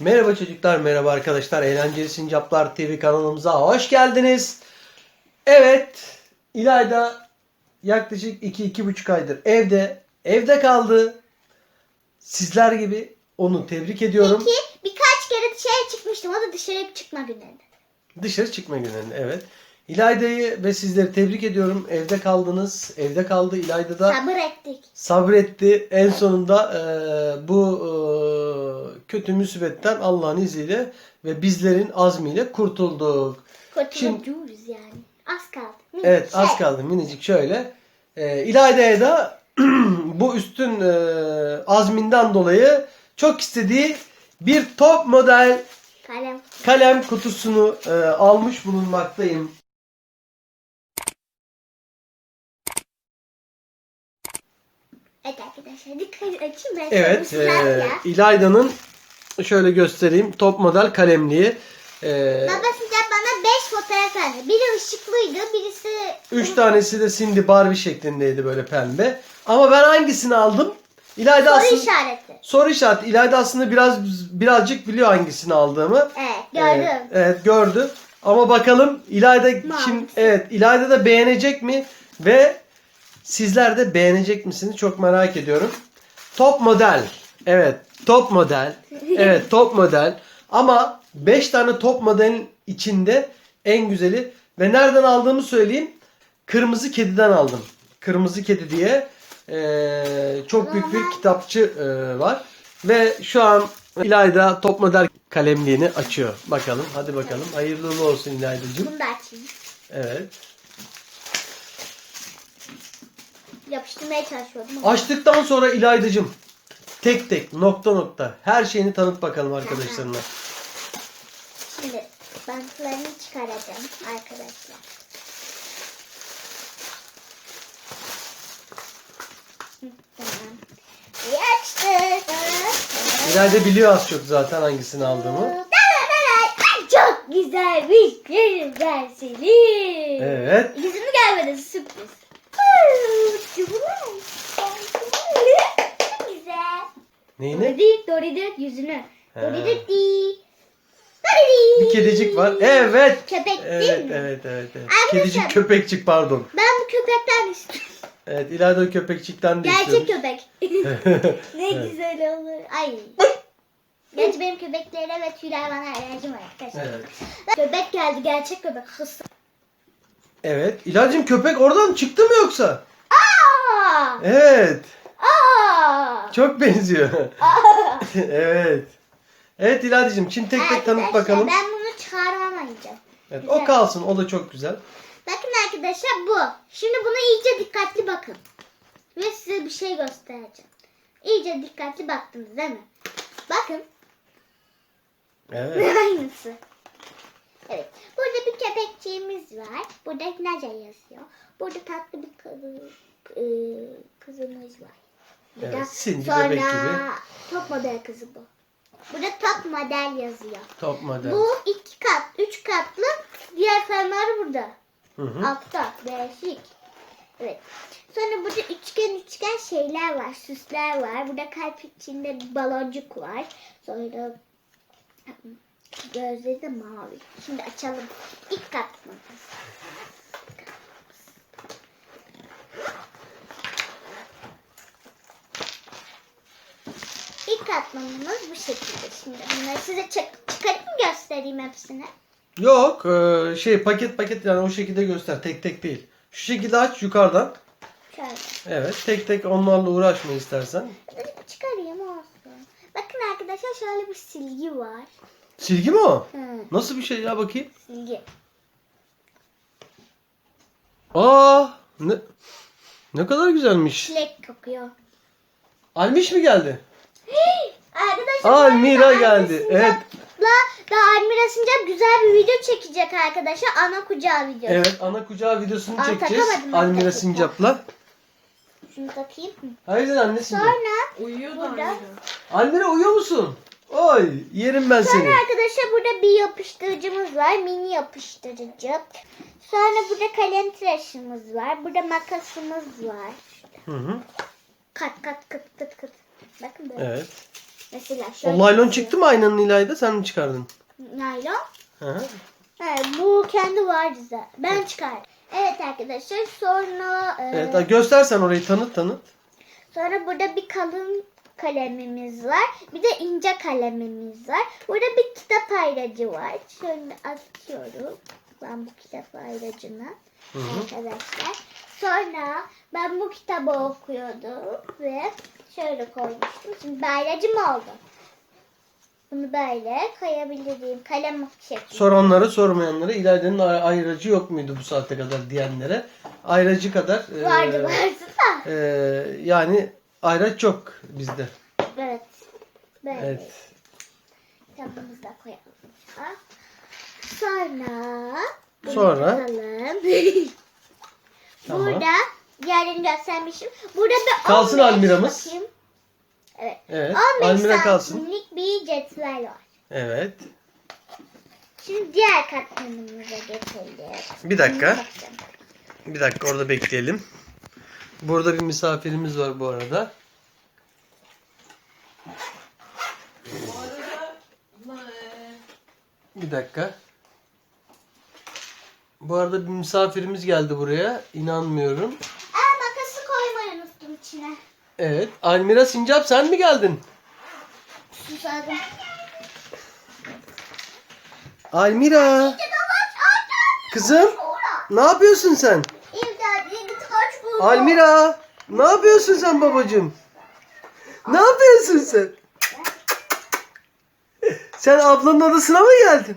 Merhaba çocuklar, merhaba arkadaşlar. Eğlenceli Sincaplar TV kanalımıza hoş geldiniz. Evet, İlayda yaklaşık 2-2,5 aydır evde, evde kaldı. Sizler gibi onu tebrik ediyorum. Ki birkaç kere dışarı çıkmıştım. O da dışarı çıkma günlerinde. Dışarı çıkma günlerinde, evet. İlayda'yı ve sizleri tebrik ediyorum. Evde kaldınız, evde kaldı. İlayda da Sabır ettik. sabretti. En sonunda e, bu e, kötü musibetten Allah'ın izniyle ve bizlerin azmiyle kurtulduk. Kurtulacağız yani. Az kaldı. Minicik Evet az kaldı minicik şöyle. E, İlayda'ya da bu üstün e, azminden dolayı çok istediği bir top model Kalem. kalem kutusunu e, almış bulunmaktayım. Silah e. İlayda'nın şöyle göstereyim top model kalemliği. E, Baba size bana 5 fotoğraf verdi. Biri ışıklıydı, birisi üç tanesi de Cindy Barbie şeklindeydi böyle pembe. Ama ben hangisini aldım? İlayda soru aslında işareti. soru işareti. İlayda aslında biraz birazcık biliyor hangisini aldığımı. Evet gördüm. Evet, evet gördü. Ama bakalım İlayda Mavi. şimdi evet İlayda da beğenecek mi ve sizler de beğenecek misiniz çok merak ediyorum. Top model. Evet, top model. Evet, top model. Ama 5 tane top modelin içinde en güzeli ve nereden aldığımı söyleyeyim. Kırmızı Kedi'den aldım. Kırmızı Kedi diye eee, çok büyük bir kitapçı eee, var. Ve şu an İlayda top model kalemliğini açıyor. Bakalım. Hadi bakalım. Hayırlı olsun İlayda'cığım. Bunu da açayım. Evet. Yapıştırmaya çalışıyordum. ama- Açtıktan sonra İlayda'cığım tek tek nokta nokta her şeyini tanıt bakalım arkadaşlarına. Şimdi bantlarını çıkaracağım arkadaşlar. Hı, Tamam. İyi açtık. İlayda biliyor az çok zaten hangisini aldığımı. Ay, Çok güzelmiş. Yerim ben seni. Evet. Yüzümü görmedin sürpriz. Çok güzel. Neyini? Doridik doridik yüzünü. He. Doridik di. Bir kedicik var. Evet. Köpek değil Evet, mi? evet, evet, evet. Arkadaşlar- Kedicik köpekçik pardon. Ben bu köpekten istiyorum. Evet, İlayda o köpekçikten de Gerçek istiyormuş. köpek. ne Evet. güzel olur. Ay. Gerçi benim köpeklere ve tüylü hayvana alerjim var arkadaşlar. Evet. Köpek geldi gerçek köpek. Hıs. Evet. İlayda'cığım köpek oradan çıktı mı yoksa? Aa! Evet. Aa! Çok benziyor. evet. Evet İlayda'cığım şimdi tek tek tanıt Arkadaşlar, bakalım. Ben bunu çıkarmamayacağım. Evet, güzel. o kalsın. O da çok güzel. Bakın arkadaşlar bu. Şimdi buna iyice dikkatli bakın. Ve size bir şey göstereceğim. İyice dikkatli baktınız değil mi? Bakın. Evet. Aynısı. Evet. Burada bir köpekçiğimiz var. Burada Naca yazıyor. Burada tatlı bir kızı, e, kızımız var. Burada Evet, Cindy sonra bebek gibi. top model kızı bu. Burada top model yazıyor. Top model. Bu iki kat, üç katlı. Diğer fermuarı burada. Hı hı. Altta. Değişik. Evet. Sonra burada üçgen üçgen şeyler var. Süsler var. Burada kalp içinde bir baloncuk var. Sonra gözleri de mavi. Şimdi açalım. İlk katmanımız. İlk katmanımız bu şekilde. Şimdi bunları size çık çıkarıp mı göstereyim hepsini? Yok e, şey paket paket yani o şekilde göster tek tek değil. Şu şekilde aç yukarıdan. Şöyle. Evet tek tek onlarla uğraşma istersen. Çıkarayım olsun. Bakın arkadaşlar şöyle bir silgi var. Silgi mi o? Hı, Nasıl bir şey ya bakayım. silgi. Aa ne ne kadar güzelmiş. Çilek kokuyor. Almiş mi geldi? Arkadaşlar Aa, Mira geldi. Evet. Da Almira Sincap güzel bir video çekecek arkadaşlar. Ana kucağı videosu. Evet ana kucağı videosunu Aa, çekeceğiz. takamadım ben Almira takıp. Sincap'la. Şunu takayım. Hı. Hayırdır anne Sincap? Sonra Uyuyor da Burada. Almira. Almira uyuyor musun? Oy yerim ben seni. Sonra arkadaşlar burada bir yapıştırıcımız var. Mini yapıştırıcı. Sonra burada kalem tıraşımız var. Burada makasımız var. Hı hı. Kat kat kıt kıt kıt. Bakın böyle. Evet. Mesela şöyle. O laylon çıktı mı aynanın İlayda sen mi çıkardın? Naylon. Hı hı. He, bu kendi vardı zaten. Ben çıkardım. Evet arkadaşlar sonra e, Evet göstersen orayı tanıt tanıt. sonra burada bir kalın kalemimiz var. Bir de ince kalemimiz var. Burada bir kitap ayracı var. Şöyle açıyorum. Ben bu kitap ayracını. Hı hı. Arkadaşlar. Sonra ben bu kitabı okuyordum ve şöyle koymuştum. Şimdi bayracım oldu. Bunu böyle koyabilirim. Kalem şeklinde. Soranlara sormayanlara İlayda'nın ay- ayracı yok muydu bu saate kadar diyenlere. Ayracı kadar. e, Vardı vardı da. e, yani ayraç yok bizde. Evet. Böyle. Evet. Kitabımızı da koyalım. Sonra Sonra? takalım. Tamam. Burada diğerlerini göstermişim. Burada bir Kalsın 15 Almira'mız. bakayım. Evet. Evet. 15 Almira kalsın. santimlik bir cetvel var. Evet. Şimdi diğer katmanımıza geçelim. Bir dakika. Bir dakika orada bekleyelim. Burada bir misafirimiz var bu arada. Bir dakika. Bu arada bir misafirimiz geldi buraya. İnanmıyorum. Aa makası koymayı unuttum içine. Evet. Almira Sincap sen mi geldin? Susadım. Almira. Kızım ne yapıyorsun sen? Almira. Ne yapıyorsun sen babacığım? Ne yapıyorsun sen? Sen ablanın odasına mı geldin?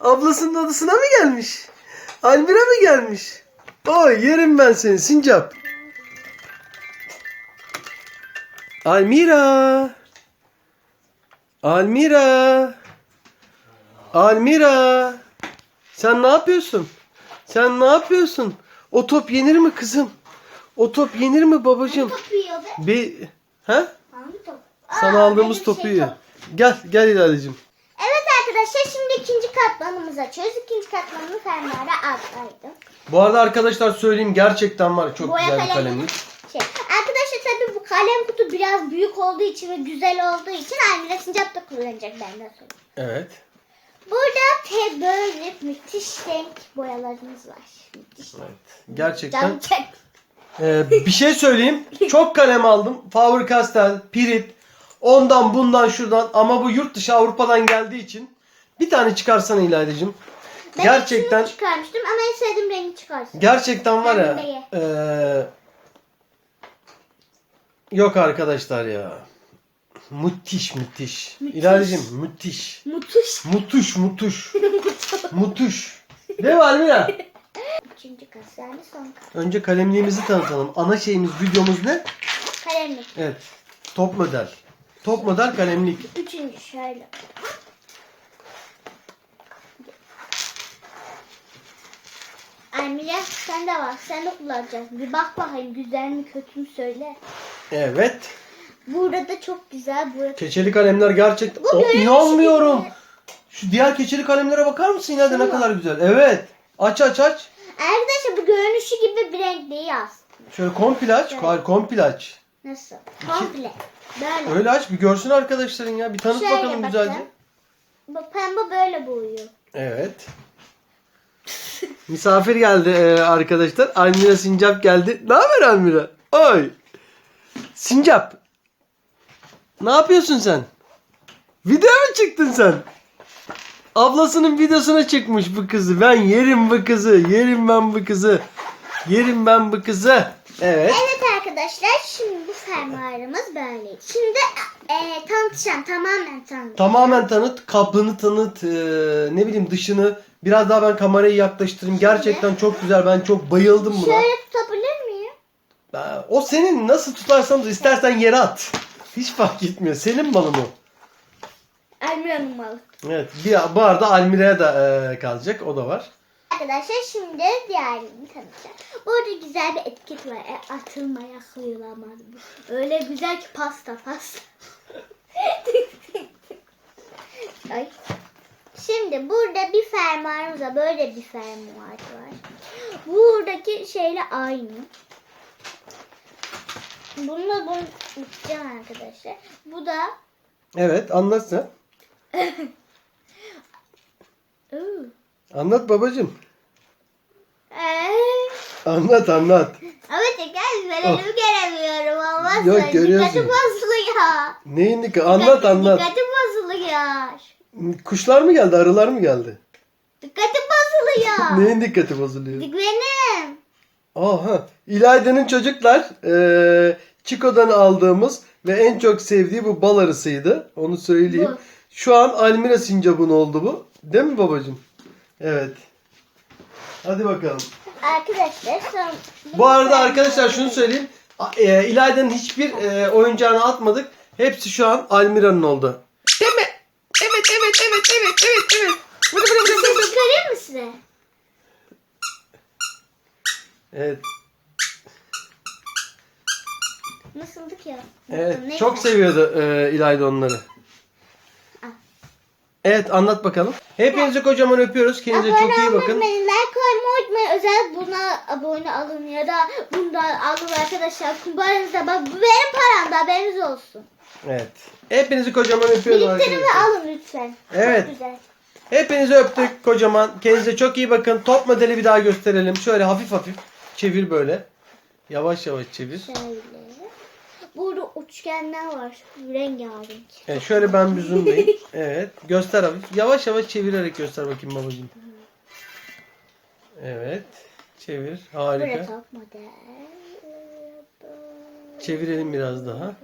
Ablasının odasına mı gelmiş? Almira mı gelmiş? Oy yerim ben seni sincap. Almira. Almira. Almira. Sen ne yapıyorsun? Sen ne yapıyorsun? O top yenir mi kızım? O top yenir mi babacığım? Bir... Ha? Hangi top? Sana Aa, aldığımız benim topu şey yiyor. top. Gel, gel İlayda'cığım. Evet arkadaşlar şimdi ikinci katmanımızı açıyoruz. İkinci katmanını fermuara atlaydım. Bu arada arkadaşlar söyleyeyim gerçekten var çok Boya güzel bir kalemi. kalemlik. Şey. Arkadaşlar tabii bu kalem kutu biraz büyük olduğu için ve güzel olduğu için Almira Sincap da kullanacak benden sonra. Evet. Burada te böyle müthiş renk boyalarımız var. Müthiş. Evet. Gerçekten. Can çek. Ee, bir şey söyleyeyim. Çok kalem aldım. Faber Castell, Pirit. Ondan bundan şuradan ama bu yurt dışı Avrupa'dan geldiği için bir tane çıkarsana İlayda'cığım. Ben Gerçekten çıkarmıştım ama en sevdiğim rengi çıkarsın. gerçekten var ya. Eee, yok arkadaşlar ya. Müthiş müthiş. Müthiş. İlayda'cığım müthiş. Mutuş. Mutuş mutuş. mutuş. Değil mi Almira? Üçüncü kas yani son kas. Önce kalemliğimizi tanıtalım. Ana şeyimiz videomuz ne? Kalemlik. Evet. Top model. Top model kalemlik. Üçüncü şöyle. Almira sen de var. Sen de kullanacaksın. Bir bak bakayım güzel mi kötü mü söyle. Evet. Burada da çok güzel. Burada Keçeli kalemler gerçekten. Bu O, görünüşü inanmıyorum. gibi. Şu diğer keçeli kalemlere bakar mısın İlayda ne kadar güzel. Evet. Aç aç aç. Arkadaşlar bu görünüşü gibi bir renk değil aslında. Şöyle komple aç. Evet. Komple aç. Nasıl? Komple. Böyle. Öyle aç bir görsün arkadaşların ya. Bir tanıt Şöyle bakalım bakın. güzelce. Bu pembe böyle boyuyor. Evet. Misafir geldi e, arkadaşlar. Almira Sincap geldi. Ne haber Almira? Oy. Sincap. Ne yapıyorsun sen? Video mu çıktın sen? Ablasının videosuna çıkmış bu kızı. Ben yerim bu kızı. Yerim ben bu kızı. Yerim ben bu kızı. Evet. Evet arkadaşlar şimdi bu fermuarımız böyle. Şimdi e, tanıtacağım tamamen tanıtacağım. Tamamen tanıt. Kaplığını tanıt. e, ne bileyim dışını. Biraz daha ben kamerayı yaklaştırayım. Gerçekten çok güzel. Ben çok bayıldım buna. Şöyle O senin nasıl tutarsan tut, istersen yere at. Hiç fark etmiyor. Senin malın o. Almira'nın malı. Evet. Bir, bu arada Almira'ya da e, kalacak. O da var. Arkadaşlar şimdi diğerini tanıtacağım. Burada güzel bir etiket var. E, atılmaya kıyılamaz bu. Öyle güzel ki pasta pasta. Ay. Şimdi burada bir fermuarımız var. Böyle bir fermuar var. Buradaki şeyle aynı. Bununla bunu yapacağım arkadaşlar. Bu da Evet anlat sen. Anlat babacığım. Ee, Anlat anlat. Ama tekrar ben elimi göremiyorum. Olmaz. Oh. Yok, görüyorsun. Dikkatim bozuluyor. Neyin dikkat? Anlat Dikkatim- anlat. Dikkatim bozuluyor. Kuşlar mı geldi? Arılar mı geldi? Dikkatim bozuluyor. Neyin dikkati bozuluyor? Benim. Aha. İlayda'nın çocuklar eee Chico'dan aldığımız ve en çok sevdiği bu bal arısıydı. Onu söyleyeyim. Bu. Şu an Almira sincapın oldu bu. Değil mi babacığım? Evet. Hadi bakalım. Arkadaşlar son... Bu arada arkadaşlar şunu söyleyeyim. E, İlayda'nın hiçbir e, oyuncağını atmadık. Hepsi şu an Almira'nın oldu. Değil mi? Evet, evet, evet, evet, evet, evet. Vıdı vıdı vıdı vıdı. Ses çıkarayım mı size? Evet, Nasıldı ki? evet. Neyse. Çok seviyordu e, İlayda onları. Ah. Evet, anlat bakalım. Hepinizi kocaman öpüyoruz. Kendinize çok iyi Abone bakın. olmayı, like koymayı unutmayın. Özel buna abone alın ya da bundan alın arkadaşlar. Kumbaranızda bak bu benim param da haberiniz olsun. Evet. Hepinizi kocaman öpüyoruz Biriktirin ve arkadaşlar. alın lütfen. Evet. Çok güzel. Hepinizi öptük kocaman. Kendinize çok iyi bakın. Top modeli bir daha gösterelim. Şöyle hafif hafif çevir böyle. Yavaş yavaş çevir. Şöyle. Burada üçgenler var. Rengarenk. Evet, şöyle ben bir zoomlayayım. Evet. Göster hafif. Yavaş yavaş çevirerek göster bakayım babacığım. Evet. Çevir. Buraya Harika. top model. Çevirelim biraz daha.